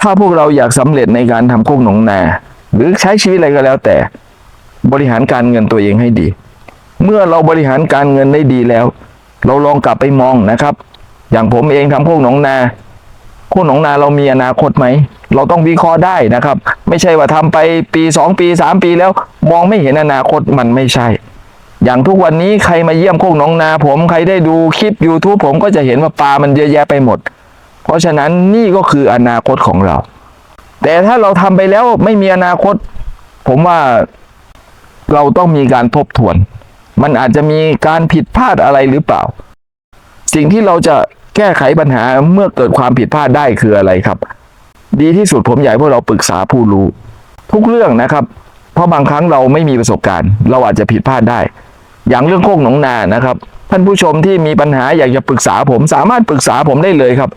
ถ้าพวกเราอยากสำเร็จในการทำโคกหนองนา หรือใช้ชีวิตอะไรก็แล้ว แต่บริหารการเงินตัวเองให้ดี เมื่อเราบริหารการเงินได้ดีแล้ว เราลองกลับไปมองนะครับ อย่างผมเองทำโคกหนองนาโคกหนองนาเรามีอนาคตไหมเราต้องวิเคราะห์ได้นะครับ ไม่ใช่ว่าทำไปปีสองปีสามปีแล้ว มองไม่เห็นอนาคตมันไม่ใช่ อย่างทุกวันนี้ใครมาเยี่ยมโคกหนองนา ผมใครได้ดูคลิป YouTube ผมก็จะเห็นว่าปลามันเยอะแยะไปหมด เพราะฉะนั้นนี่ก็คืออนาคตของเรา แต่ถ้าเราทำไปแล้วไม่มีอนาคต ผมว่าเราต้องมีการทบทวน มันอาจจะมีการผิดพลาดอะไรหรือเปล่า สิ่งที่เราจะแก้ไขปัญหาเมื่อเกิดความผิดพลาดได้คืออะไรครับ ดีที่สุดผมอยากให้พวกเราปรึกษาผู้รู้ ทุกเรื่องนะครับ เพราะบางครั้งเราไม่มีประสบการณ์ เราอาจจะผิดพลาดได้ อย่างเรื่องโคกหนองนานะครับ ท่านผู้ชมที่มีปัญหาอยากจะปรึกษาผมสามารถปรึกษาผมได้เลยครับ